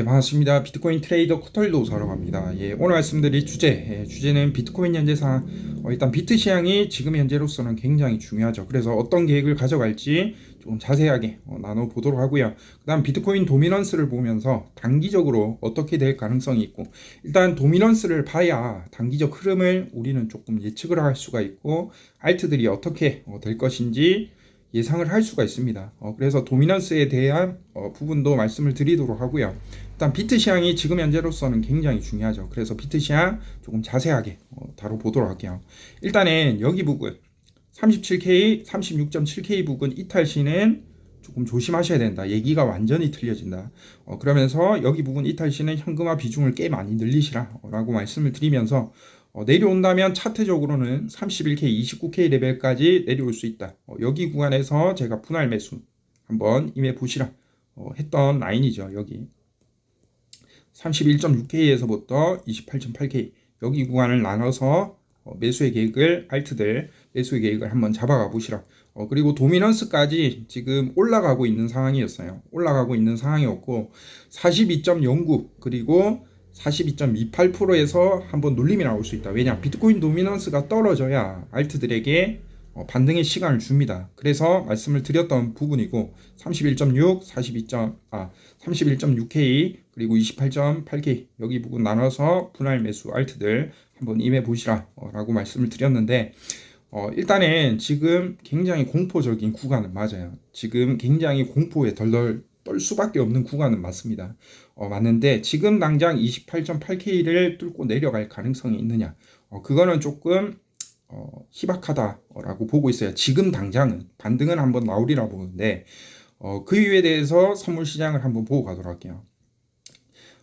네, 반갑습니다. 비트코인 트레이더 코털도 사러 갑니다. 예, 오늘 말씀드릴 주제, 예, 주제는 비트코인 현재 상황. 어, 일단 비트 시장이 지금 현재로서는 굉장히 중요하죠. 그래서 어떤 계획을 가져갈지 조금 자세하게 어, 나눠보도록 하고요. 그 다음 비트코인 도미넌스를 보면서 단기적으로 어떻게 될 가능성이 있고, 일단 도미넌스를 봐야 단기적 흐름을 우리는 조금 예측을 할 수가 있고, 알트들이 어떻게 어, 될 것인지 예상을 할 수가 있습니다. 어, 그래서 도미넌스에 대한 어, 부분도 말씀을 드리도록 하고요. 일단 비트 시향이 지금 현재로서는 굉장히 중요하죠. 그래서 비트 시향 조금 자세하게 어, 다뤄보도록 할게요. 일단은 여기 부분 37K, 36.7K 부분 이탈 시는 조금 조심하셔야 된다. 얘기가 완전히 틀려진다. 어, 그러면서 여기 부분 이탈 시는 현금화 비중을 꽤 많이 늘리시라라고 말씀을 드리면서 어, 내려온다면 차트적으로는 31K, 29K 레벨까지 내려올 수 있다. 어, 여기 구간에서 제가 분할 매수 한번 임해 보시라 어, 했던 라인이죠. 여기 31.6K에서부터 28.8K 여기 구간을 나눠서 어, 매수의 계획을 알트들 매수의 계획을 한번 잡아가 보시라. 어, 그리고 도미넌스까지 지금 올라가고 있는 상황이었어요. 올라가고 있는 상황이었고 42.09 그리고 42.28%에서 한번 눌림이 나올 수 있다. 왜냐? 비트코인 도미넌스가 떨어져야 알트들에게 어, 반등의 시간을 줍니다. 그래서 말씀을 드렸던 부분이고 31.6, 42. 아 31.6K 그리고 28.8K 여기 부분 나눠서 분할 매수 알트들 한번 임해 보시라라고 말씀을 드렸는데 어, 일단은 지금 굉장히 공포적인 구간은 맞아요. 지금 굉장히 공포에 덜덜 떨 수밖에 없는 구간은 맞습니다. 어, 맞는데 지금 당장 28.8K를 뚫고 내려갈 가능성이 있느냐? 어, 그거는 조금 어, 희박하다라고 보고 있어요. 지금 당장은 반등은 한번 나오리라 보는데 어, 그 이유에 대해서 선물 시장을 한번 보고 가도록 할게요.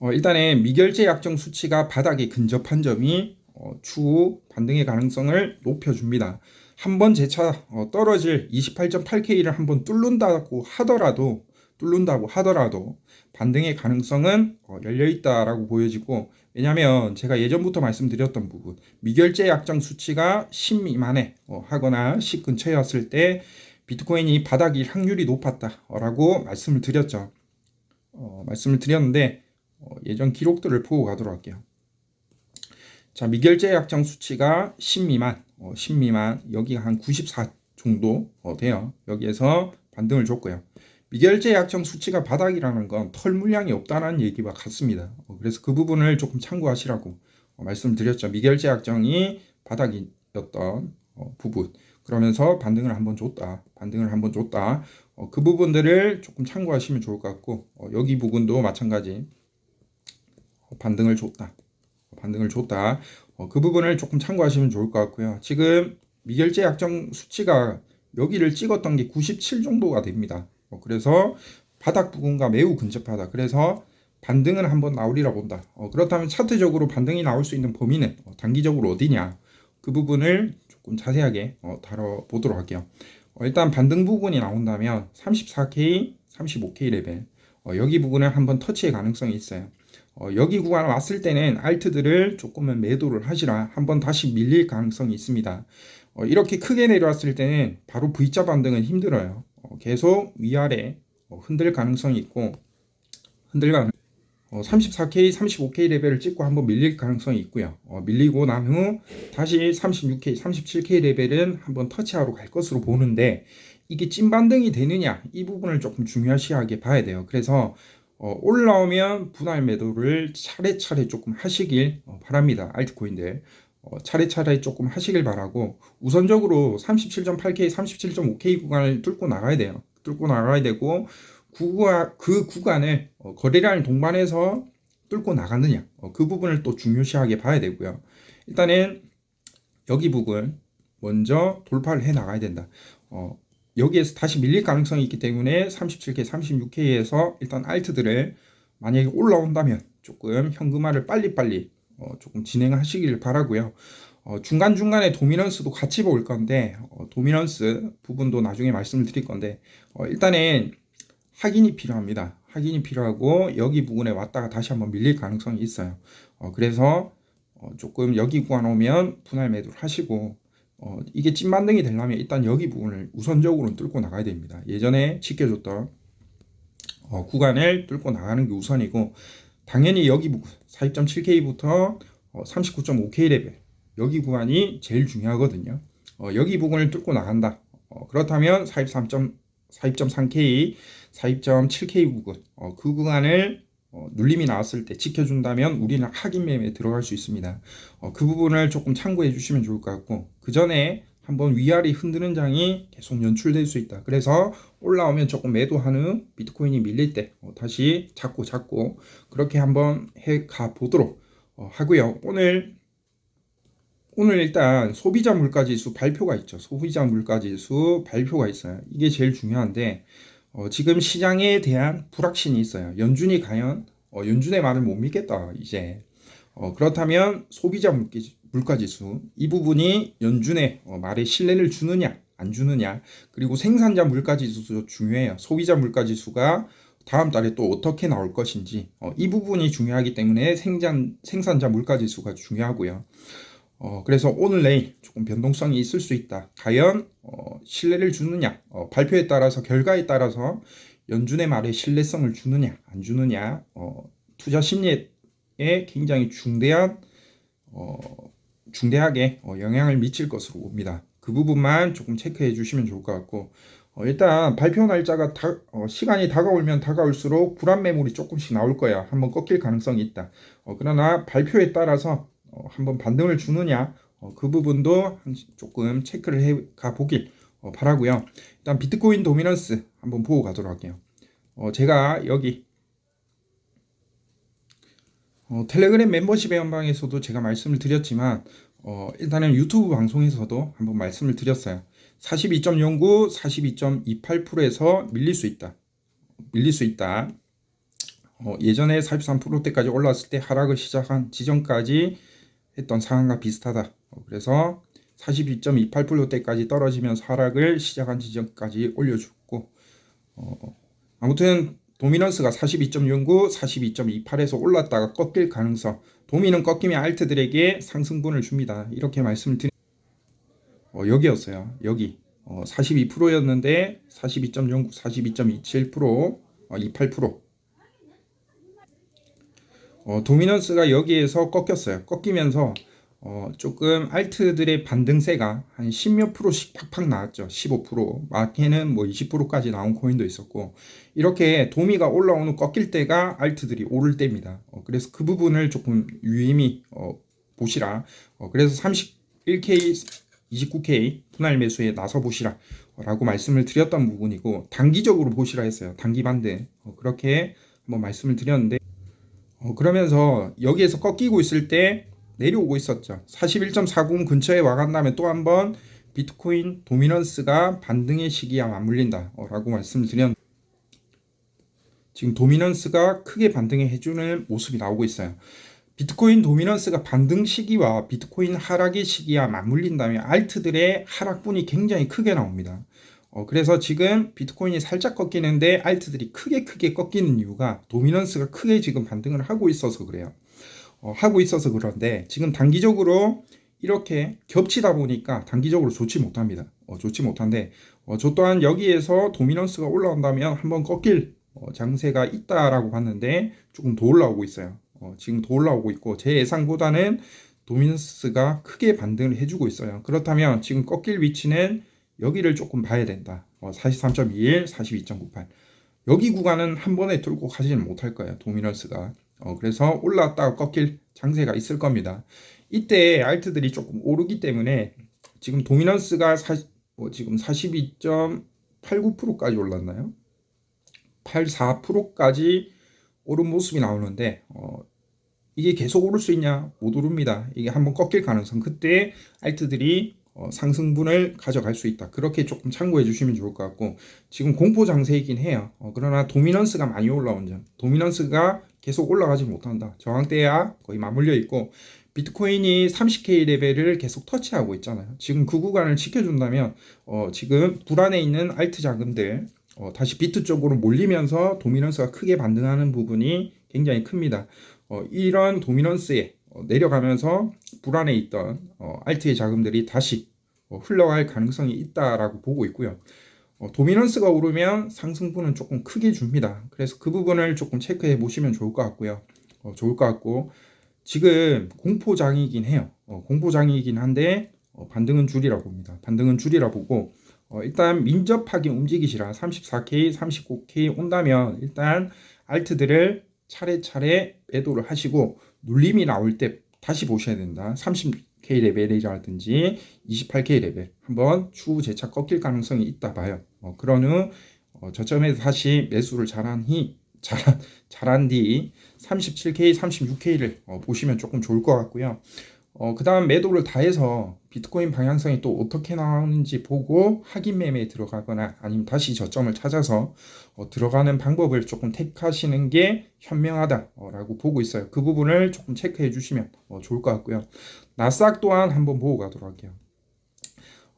어, 일단은 미결제 약정 수치가 바닥에 근접한 점이 어, 추후 반등의 가능성을 높여줍니다. 한번 재차 어, 떨어질 28.8K를 한번 뚫는다고 하더라도 뚫는다고 하더라도 반등의 가능성은 어, 열려 있다라고 보여지고 왜냐하면 제가 예전부터 말씀드렸던 부분 미결제 약정 수치가 10 미만에 어, 하거나 10 근처였을 때 비트코인이 바닥일 확률이 높았다라고 말씀을 드렸죠. 어, 말씀을 드렸는데 어, 예전 기록들을 보고 가도록 할게요. 자 미결제 약정 수치가 10 미만, 어, 10 미만 여기가 한 94 정도 어, 돼요. 여기에서 반등을 줬고요. 미결제 약정 수치가 바닥이라는 건 털 물량이 없다는 얘기와 같습니다. 어, 그래서 그 부분을 조금 참고하시라고 어, 말씀드렸죠. 미결제 약정이 바닥이었던 어, 부분. 그러면서 반등을 한번 줬다. 반등을 한번 줬다. 그 부분들을 조금 참고하시면 좋을 것 같고 여기 부분도 마찬가지 반등을 줬다. 반등을 줬다. 그 부분을 조금 참고하시면 좋을 것 같고요. 지금 미결제 약정 수치가 여기를 찍었던 게 97 정도가 됩니다. 어, 그래서 바닥 부분과 매우 근접하다. 그래서 반등은 한번 나오리라 본다. 어, 그렇다면 차트적으로 반등이 나올 수 있는 범위는 어, 단기적으로 어디냐? 그 부분을 조금 자세하게 어, 다뤄보도록 할게요. 어, 일단 반등 부분이 나온다면 34K, 35K 레벨 어, 여기 부분을 한번 터치할 가능성이 있어요. 어, 여기 구간 왔을 때는 알트들을 조금은 매도를 하시라 한번 다시 밀릴 가능성이 있습니다. 어, 이렇게 크게 내려왔을 때는 바로 V자 반등은 힘들어요. 어, 계속 위아래 어, 흔들 가능성이 있고 흔들 가능 34K, 35K 레벨을 찍고 한번 밀릴 가능성이 있고요. 어, 밀리고 난 후 다시 36K, 37K 레벨은 한번 터치하러 갈 것으로 보는데 이게 찐 반등이 되느냐 이 부분을 조금 중요시하게 봐야 돼요. 그래서 어, 올라오면 분할 매도를 차례차례 조금 하시길 어, 바랍니다. 알트코인들. 어, 차례차례 조금 하시길 바라고 우선적으로 37.8K, 37.5K 구간을 뚫고 나가야 돼요. 뚫고 나가야 되고 구간, 그 구간을 어, 거래량을 동반해서 뚫고 나가느냐 어, 그 부분을 또 중요시하게 봐야 되고요. 일단은 여기 부분 먼저 돌파를 해 나가야 된다. 어, 여기에서 다시 밀릴 가능성이 있기 때문에 37K, 36K에서 일단 알트들을 만약에 올라온다면 조금 현금화를 빨리빨리 어, 조금 진행하시길 바라고요. 어, 중간중간에 도미넌스도 같이 볼 건데 어, 도미넌스 부분도 나중에 말씀을 드릴 건데 어, 일단은 확인이 필요합니다. 확인이 필요하고 여기 부분에 왔다가 다시 한번 밀릴 가능성이 있어요. 어, 그래서 어, 조금 여기 구간 오면 분할 매도를 하시고 어, 이게 찐반등이 되려면 일단 여기 부분을 우선적으로 뚫고 나가야 됩니다. 예전에 지켜줬던 어, 구간을 뚫고 나가는 게 우선이고 당연히 여기 42.7K부터 어, 39.5K 레벨 여기 구간이 제일 중요하거든요. 어, 여기 부분을 뚫고 나간다. 어, 그렇다면 42.3K, 42.7K 부분 어, 그 구간을 어, 눌림이 나왔을 때 지켜준다면 우리는 확인 매매에 들어갈 수 있습니다. 어, 그 부분을 조금 참고해 주시면 좋을 것 같고 그 전에 한번 위아래 흔드는 장이 계속 연출될 수 있다. 그래서 올라오면 조금 매도한 후 비트코인이 밀릴 때 어, 다시 잡고 잡고 그렇게 한번 해 가 보도록 어, 하고요. 오늘 오늘 일단 소비자 물가 지수 발표가 있죠. 소비자 물가 지수 발표가 있어요. 이게 제일 중요한데 어, 지금 시장에 대한 불확신이 있어요. 연준이 과연 어, 연준의 말을 못 믿겠다 이제 어, 그렇다면 소비자 물 가 지수 이 부분이 연준의 어, 말에 신뢰를 주느냐 안 주느냐 그리고 생산자 물가 지수도 중요해요. 소비자 물가 지수가 다음 달에 또 어떻게 나올 것인지 어, 이 부분이 중요하기 때문에 생산 생산자 물가 지수가 중요하고요. 어, 그래서 오늘 내일 조금 변동성이 있을 수 있다. 과연 어, 신뢰를 주느냐, 어, 발표에 따라서 결과에 따라서 연준의 말에 신뢰성을 주느냐, 안 주느냐, 어, 투자 심리에 굉장히 중대한 어, 중대하게 어, 영향을 미칠 것으로 봅니다. 그 부분만 조금 체크해 주시면 좋을 것 같고 어, 일단 발표 날짜가 다, 어, 시간이 다가오면 다가올수록 불안 매물이 조금씩 나올 거야. 한번 꺾일 가능성이 있다. 어, 그러나 발표에 따라서 어, 한번 반등을 주느냐 어, 그 부분도 조금 체크를 해 가 보길 어, 바라고요. 일단 비트코인 도미넌스 한번 보고 가도록 할게요. 어, 제가 여기 어, 텔레그램 멤버십 회원방에서도 제가 말씀을 드렸지만 어, 일단은 유튜브 방송에서도 한번 말씀을 드렸어요. 42.09, 42.28%에서 밀릴 수 있다. 밀릴 수 있다. 어, 예전에 43%대까지 올랐을 때 하락을 시작한 지점까지 했던 상황과 비슷하다. 어, 그래서 42.28%대까지 떨어지면서 하락을 시작한 지점까지 올려줬고 어, 아무튼 도미넌스가 42.09, 42.28에서 올랐다가 꺾일 가능성 도미는 꺾이면 알트들에게 상승분을 줍니다. 이렇게 말씀을 드리 어, 여기였어요. 여기 어, 42%였는데 42.09, 42.27%, 어, 28% 어, 도미넌스가 여기에서 꺾였어요. 꺾이면서 어, 조금 알트들의 반등세가 한 10몇 프로씩 팍팍 나왔죠. 15%, 마켓은 뭐 20%까지 나온 코인도 있었고 이렇게 도미가 올라오는 꺾일 때가 알트들이 오를 때입니다. 어, 그래서 그 부분을 조금 유의미 어, 보시라. 어, 그래서 31K, 29K 분할 매수에 나서 보시라. 라고 말씀을 드렸던 부분이고 단기적으로 보시라 했어요. 단기 반등. 어, 그렇게 한번 말씀을 드렸는데 어, 그러면서 여기에서 꺾이고 있을 때 내려오고 있었죠. 41.40 근처에 와간 다음에 또한 번 비트코인 도미넌스가 반등의 시기와 맞물린다 라고 말씀을 드렸는데 지금 도미넌스가 크게 반등해 해주는 모습이 나오고 있어요. 비트코인 도미넌스가 반등 시기와 비트코인 하락의 시기와 맞물린다면 알트들의 하락분이 굉장히 크게 나옵니다. 어, 그래서 지금 비트코인이 살짝 꺾이는데 알트들이 크게 크게 꺾이는 이유가 도미넌스가 크게 지금 반등을 하고 있어서 그래요. 어, 하고 있어서 그런데 지금 단기적으로 이렇게 겹치다 보니까 단기적으로 좋지 못합니다. 어, 좋지 못한데 어, 저 또한 여기에서 도미넌스가 올라온다면 한번 꺾일 어, 장세가 있다라고 봤는데 조금 더 올라오고 있어요. 어, 지금 더 올라오고 있고 제 예상보다는 도미넌스가 크게 반등을 해주고 있어요. 그렇다면 지금 꺾일 위치는 여기를 조금 봐야 된다. 어, 43.21, 42.98. 여기 구간은 한 번에 뚫고 가지는 못할 거예요. 도미넌스가. 어, 그래서 올라왔다가 꺾일 장세가 있을 겁니다. 이때 알트들이 조금 오르기 때문에 지금 도미넌스가 사, 뭐 지금 42.89%까지 올랐나요? 84%까지 오른 모습이 나오는데 어, 이게 계속 오를 수 있냐? 못 오릅니다. 이게 한번 꺾일 가능성. 그때 알트들이 어, 상승분을 가져갈 수 있다. 그렇게 조금 참고해 주시면 좋을 것 같고 지금 공포 장세이긴 해요. 어, 그러나 도미넌스가 많이 올라온 점, 도미넌스가 계속 올라가지 못한다. 저항대야 거의 맞물려 있고 비트코인이 30K 레벨을 계속 터치하고 있잖아요. 지금 그 구간을 지켜준다면 어, 지금 불안에 있는 알트 자금들 어, 다시 비트 쪽으로 몰리면서 도미넌스가 크게 반등하는 부분이 굉장히 큽니다. 어, 이런 도미넌스에 어, 내려가면서 불안에 있던 어, 알트의 자금들이 다시 어, 흘러갈 가능성이 있다라고 보고 있고요. 어, 도미넌스가 오르면 상승분은 조금 크게 줍니다. 그래서 그 부분을 조금 체크해 보시면 좋을 것 같고요. 어, 좋을 것 같고 지금 공포장이긴 해요. 어, 공포장이긴 한데 어, 반등은 줄이라 봅니다. 반등은 줄이라 보고 어, 일단 민접하게 움직이시라 34K, 39K 온다면 일단 알트들을 차례차례 매도를 하시고 눌림이 나올 때 다시 보셔야 된다. 30K 레벨이라든지 28K 레벨 한번 추후 재차 꺾일 가능성이 있다 봐요. 어, 그런 후 어, 저점에서 다시 매수를 잘한 히 잘한 잘한 뒤 37K, 36K를 어, 보시면 조금 좋을 것 같고요. 어, 그 다음 매도를 다 해서 비트코인 방향성이 또 어떻게 나오는지 보고 확인 매매에 들어가거나 아니면 다시 저점을 찾아서 어, 들어가는 방법을 조금 택하시는 게 현명하다라고 보고 있어요. 그 부분을 조금 체크해 주시면 어, 좋을 것 같고요. 나스닥 또한 한번 보고 가도록 할게요.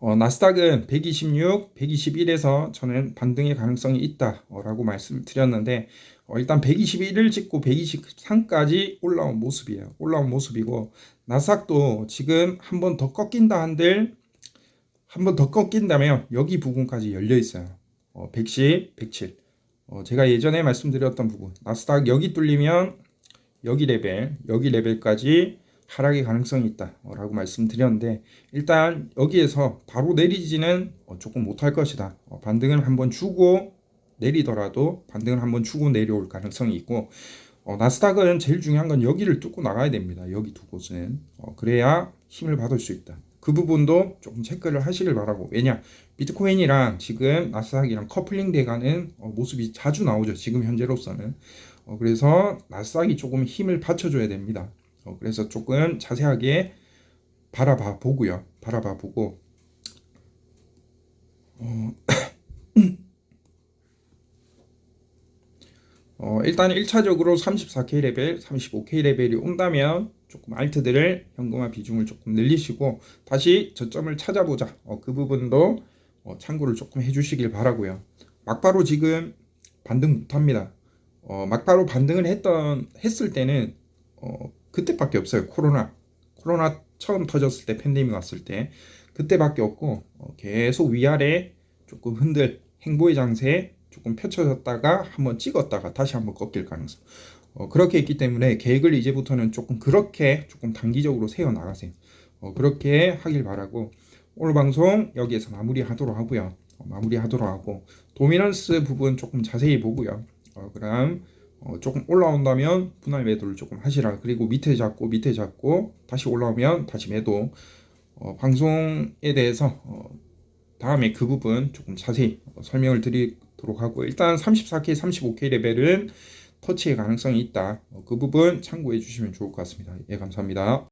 어, 나스닥은 126, 121에서 저는 반등의 가능성이 있다라고 말씀을 드렸는데 어, 일단 121을 찍고 123까지 올라온 모습이에요. 올라온 모습이고 나스닥도 지금 한 번 더 꺾인다 한들 한 번 더 꺾인다면 여기 부분까지 열려 있어요. 어, 110, 107. 어, 제가 예전에 말씀드렸던 부분 나스닥 여기 뚫리면 여기 레벨, 여기 레벨까지 하락의 가능성이 있다라고 말씀드렸는데 일단 여기에서 바로 내리지는 어, 조금 못할 것이다. 어, 반등을 한번 주고 내리더라도 반등을 한번 주고 내려올 가능성이 있고 어, 나스닥은 제일 중요한 건 여기를 뚫고 나가야 됩니다. 여기 두 곳은 어, 그래야 힘을 받을 수 있다. 그 부분도 조금 체크를 하시길 바라고 왜냐 비트코인이랑 지금 나스닥이랑 커플링 돼가는 어, 모습이 자주 나오죠. 지금 현재로서는 어, 그래서 나스닥이 조금 힘을 받쳐줘야 됩니다. 어, 그래서 조금 자세하게 바라봐 보고요. 바라봐 보고 어, 어, 일단 1차적으로 34K 레벨, 35K 레벨이 온다면 조금 알트들을 현금화 비중을 조금 늘리시고 다시 저점을 찾아보자. 어, 그 부분도 어, 참고를 조금 해주시길 바라고요. 막바로 지금 반등 못합니다. 어, 막바로 반등을 했던 했을 때는 어, 그때밖에 없어요. 코로나 코로나 처음 터졌을 때 팬데믹 왔을 때 그때밖에 없고 어, 계속 위아래 조금 흔들 행보의 장세 조금 펼쳐졌다가 한번 찍었다가 다시 한번 꺾일 가능성. 어, 그렇게 있기 때문에 계획을 이제부터는 조금 그렇게 조금 단기적으로 세워 나가세요. 어, 그렇게 하길 바라고 오늘 방송 여기에서 마무리하도록 하고요. 어, 마무리하도록 하고 도미넌스 부분 조금 자세히 보고요. 어, 그럼 어, 조금 올라온다면 분할 매도를 조금 하시라. 그리고 밑에 잡고 밑에 잡고 다시 올라오면 다시 매도. 어, 방송에 대해서 어, 다음에 그 부분 조금 자세히 어, 설명을 드리도록 하고 일단 34K, 35K 레벨은 터치의 가능성이 있다. 어, 그 부분 참고해 주시면 좋을 것 같습니다. 예, 감사합니다.